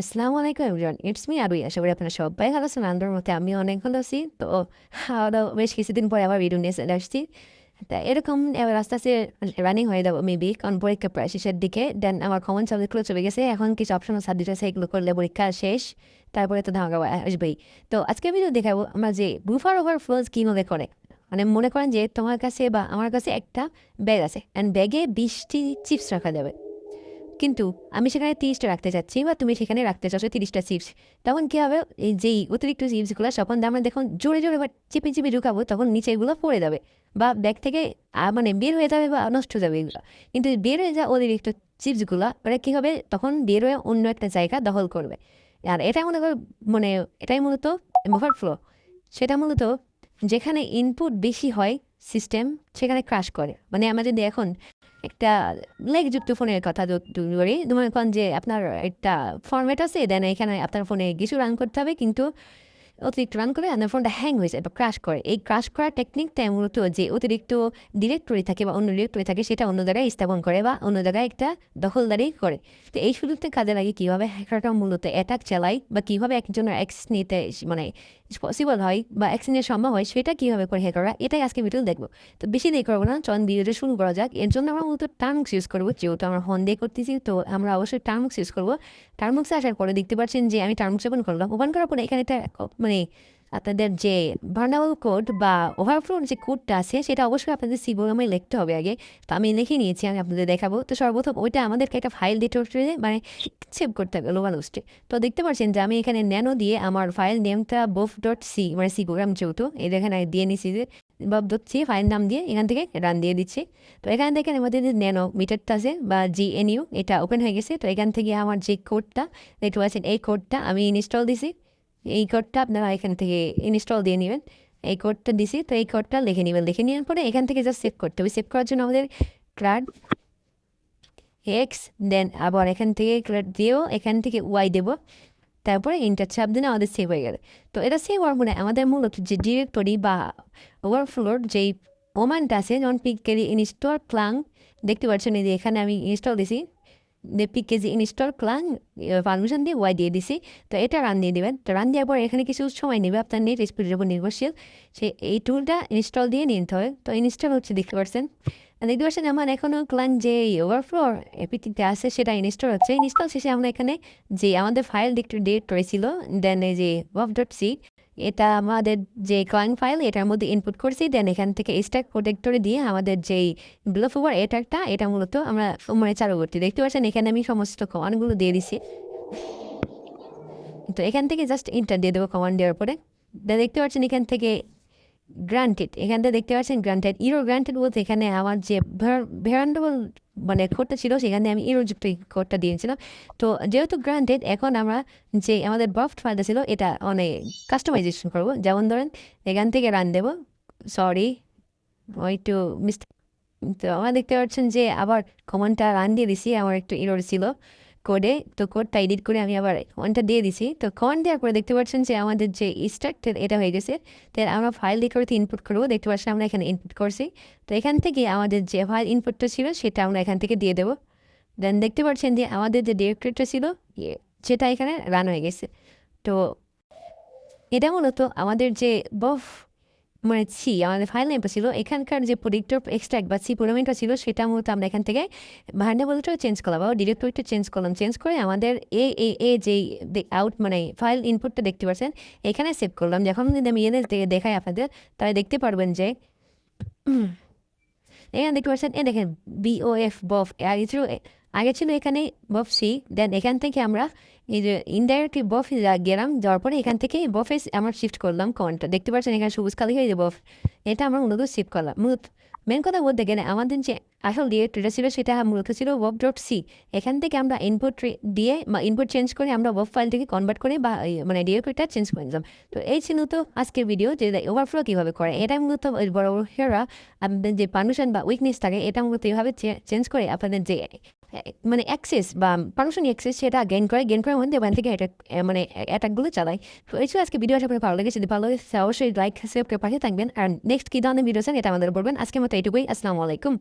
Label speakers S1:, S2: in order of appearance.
S1: আসসালামু আলাইকুম everyone it's me আরুই আশা করি আপনারা সবাই ভালো আছেন আনন্দের মধ্যে আমি অনেক ভালো আছি। তো খাওয়া দাওয়া বেশ কিছুদিন পরে আবার ভিডিও নিয়ে চলে আসছি। তা এরকম, এবার আস্তে আস্তে রানিং হয়ে যাব মেবি কারণ পরীক্ষা প্রায় শেষের দিকে। দেন আমার কমন সাবজেক্টগুলো চলে গেছে, এখন কিছু অপশনাল সাবজেক্ট আছে, এগুলো করলে পরীক্ষা শেষ, তারপরে তো ধামাকা আসবেই। তো আজকে ভিডিও দেখাবো, আমরা যে বুফার ওভার ফ্লোজ কীভাবে করে মানে মনে করেন যে তোমার কাছে বা আমার কাছে একটা ব্যাগ আছে অ্যান্ড ব্যাগে বিশটি চিপস রাখা যাবে। কিন্তু আমি সেখানে তিরিশটা রাখতে চাচ্ছি বা তুমি সেখানে রাখতে চাচ্ছ তিরিশটা চিপস তখন কী হবে? এই যেই অতিরিক্ত চিপসগুলো তখন আমরা দেখুন জোরে জোরে বা চিপে চিপে ঢুকাবো, তখন নিচে এগুলো পড়ে যাবে বা ব্যাগ থেকে মানে বের হয়ে যাবে বা নষ্ট হয়ে যাবে এগুলো। কিন্তু বের হয়ে যাওয়া অতিরিক্ত চিপসগুলো ওরা কী হবে? তখন বের হয়ে অন্য একটা জায়গা দখল করবে। আর এটা মনে কর মানে এটাই মূলত ফ্লো সেটা মূলত যেখানে ইনপুট বেশি হয় সিস্টেম সেখানে ক্রাশ করে। মানে আমরা যদি এখন একটা লেগযুক্ত ফোনের কথা ধরি মনে করেন যে আপনার একটা ফর্মেট আছে দেন এখানে আপনার ফোনে কিছু রান করতে হবে, কিন্তু অতিরিক্ত রান করে আপনার ফোনটা হ্যাং হয়ে যায় বা ক্রাশ করে। এই ক্রাশ করার টেকনিকটা মূলত যে অতিরিক্ত ডিরেক্টরি থাকে বা অন্য ডিরেক্টরি থাকে, সেটা অন্য জায়গায় স্থাপন করে বা অন্য জায়গায় একটা দখলদারি করে। তো এই সুযোগটা কাজে লাগে কীভাবে হ্যাকারটা মূলত অ্যাটাক চালায় বা কীভাবে একজনের অ্যাক্স নিতে মানে পসিবল হয় বা অ্যাক্সিডেন্ট সম্ভব হয়, সেটা কীভাবে করে হ্যাকাররা এটাই আজকে ভিডিও দেখব। তো বেশি দেরি করব না চন ভিডিওটা শুরু করা যাক। এর জন্য আমরা মূলত টার্মক্স ইউজ করব, যেহেতু আমরা হন দিয়ে করতেছি, তো আমরা অবশ্যই টার্মক্স ইউজ করব। টার্মক্সে আসার পরে দেখতে পাচ্ছেন যে আমি টার্মক্স ওপেন করলাম। ওপেন করার পরে এখানে একটা মানে আপনাদের যে ভার্নাবল কোড বা ওভারফ্লোর যে কোডটা আছে, সেটা অবশ্যই আপনাদের সি প্রোগ্রামে লিখতে হবে আগে। তো আমি লিখে নিয়েছি, আমি আপনাদের দেখাবো। তো সর্বপ্রথম ওইটা আমাদেরকে একটা ফাইল দিতে মানে সেভ করতে হবে লোকাল হোস্টে তো দেখতে পাচ্ছেন যে আমি এখানে ন্যানো দিয়ে আমার ফাইল নেমটা বোফ ডট সি মানে সি প্রোগ্রাম যেহেতু, এই দেখেন আমি দিয়ে নিছি যে বব ডট সি ফাইল নাম দিয়ে এখান থেকে রান দিয়ে দিচ্ছি। তো এখান থেকে আমাদের যে ন্যানো মিটারটা আছে বা জি এন ইউ এটা ওপেন হয়ে গেছে। তো এখান থেকে আমার যে কোডটা দেখতে পাচ্ছেন এই কোডটা আমি ইনস্টল দিছি। এই কোডটা আপনারা এখান থেকে ইনস্টল দিয়ে নেবেন। এই কোডটা দিছি, তো এই কোডটা লিখে নেবেন। লিখে নেওয়ার পরে এখান থেকে জাস্ট সেভ করতে হবে। সেভ করার জন্য আমাদের ক্লাড এক্স দেন আবার এখান থেকে ক্লাড দিয়েও এখান থেকে ওয়াই দেবো। তারপরে ইন্টার চাপ দিলে আমাদের সেভ হয়ে গেলে। তো এটা সেভ হওয়ার পরে আমাদের মূলত যে ডিরেক্টরি বা ওভারফ্লোর যেই ওমানটা আছে যেমন পিকেরি ইনস্টল ক্লাং দেখতে পাচ্ছেন এই যে এখানে আমি ইনস্টল দিছি। কেজি ইনস্টল ক্লান পারমিশন দিয়ে ওয়াই দিয়ে দিছি। তো এটা রান দিয়ে দেবেন। তো রান দেওয়ার পর এখানে কিছু সময় নেবে। আপনার নেট স্পিডের উপর নির্ভরশীল। সে এই টুলটা ইনস্টল দিয়ে নিতে হয় তো ইনস্টল হচ্ছে দেখতে পাচ্ছেন। দেখতে পাচ্ছেন আমার এখনও ক্লান যে ওভারফ্লোর এপিটিতে আছে, সেটা ইনস্টল হচ্ছে। ইনস্টল শেষে আমরা এখানে যে আমাদের ফাইল ডিরেক্টরি করেছিল দেন এই যে ওয়াফ ডট সি এটা আমাদের যে কয়েন ফাইল এটার মধ্যে ইনপুট করছি দেন এখান থেকে স্ট্যাক প্রোটেক্টরে দিয়ে আমাদের যেই ব্লফ ওভার এটারটা এটা মূলত আমরা মানে চালু করছি দেখতে পাচ্ছেন, এখানে আমি সমস্ত কমান্ডগুলো দিয়ে দিছি। তো এখান থেকে জাস্ট ইন্টার দিয়ে দেবো কমান্ড দেওয়ার পরে। দেখতে পাচ্ছেন, এখান থেকে গ্রান্টেড এখানটা দেখতে পাচ্ছেন গ্রান্টেড ইরো গ্রান্টেড বলতে এখানে আমার যে ভেরান্ডেবল মানে কোডটা ছিল, সেখানে আমি ইরোযুক্ত কোডটা দিয়েছিলাম। তো যেহেতু গ্রান্টেড এখন আমরা যে আমাদের বফট ফাইলটা ছিল, এটা অনেক কাস্টমাইজেশন করব। যেমন ধরেন, এখান থেকে রান দেবো। সরি ওই টু মিস তো আমার দেখতে পাচ্ছেন যে আবার কমনটা রান দিয়ে দিছি, আমার একটু ইরোর ছিল। কোডে তো কোডটা এডিট করে আমি আবার ওয়ানটা দিয়ে দিছি। তো কমেন্ট দেওয়ার পরে দেখতে পাচ্ছেন যে আমাদের যে স্ট্রাক্টের এটা হয়ে গেছে। তো আমরা ফাইল ডিরেক্টরিতে ইনপুট করব। দেখতে পাচ্ছি আমরা এখানে ইনপুট করছি। তো এখান থেকে আমাদের যে ফাইল ইনপুটটা ছিল, সেটা আমরা এখান থেকে দিয়ে দেবো। দেন দেখতে পাচ্ছেন যে আমাদের যে ডিরেক্টরিটা ছিল সেটা এখানে রান হয়ে গেছে। তো এটা মূলত আমাদের যে বফ মানে ছি, আমাদের ফাইল নেমটা ছিল, এখানকার যে প্রোডিক্টর এক্সট্রাক্ট বা সি প্রোগ্রামিংটা ছিল, সেটা মূলত আমরা এখান থেকে ভার্নেবলটা চেঞ্জ করলাম বা ডিরেক্টরিটা চেঞ্জ করলাম চেঞ্জ করে আমাদের এ এ এ যেই আউট মানে ফাইল ইনপুটটা দেখতে পাচ্ছেন, এখানে সেভ করলাম। যখন যদি আমি এনে দেখাই আপনাদের, তাহলে দেখতে পারবেন যে, এখানে দেখতে পাচ্ছেন, এ দেখেন বিওএফ বফ ছিল আগে ছিল এখানে বফ সি দেন এখান থেকে আমরা এই যে ইনডাইরেক্টলি বফ গেলাম, যাওয়ার পরে এখান থেকে বফে আমরা শিফট করলাম কনটা দেখতে পাচ্ছেন এখানে সবুজ কালি হয়ে যে বফ, এটা আমরা মূলত শিফট করলাম। মূলত মেন কথা বলতে গেলে আমাদের যে আসল ডিরেক্টরিটা ছিল সেটা মূলত ছিল ওয়েব ডট সি এখান থেকে আমরা ইনপুট দিয়ে বা ইনপুট চেঞ্জ করে আমরা ওয়েব ফাইলটাকে কনভার্ট করে বা মানে ডিরেক্টরিটা চেঞ্জ করে নিলাম। তো এই ছিল তো আজকের ভিডিও যে ওভারফ্লো কীভাবে করে। এটা মূলত বড় বড় আপনাদের যে পারমিশন বা উইকনেস থাকে, এটা মূলত এইভাবে চেঞ্জ করে আপনাদের যে মানে অ্যাক্সেস বা পারমিশন অ্যাক্সেস সেটা গেইন করে গেন করার মধ্যে ওখান থেকে অ্যাটাক মানে অ্যাটাকগুলো চালায় তো এই আজকে ভিডিও আপনার ভালো লেগেছে। যদি ভালো লাগে অবশ্যই লাইক সেভ করে পাঠিয়ে থাকবেন। আর নেক্সট কী ধরনের ভিডিও চান এটা আমাদের বলবেন। আজকে মতো এইটুকুই। আসসালামু আলাইকুম।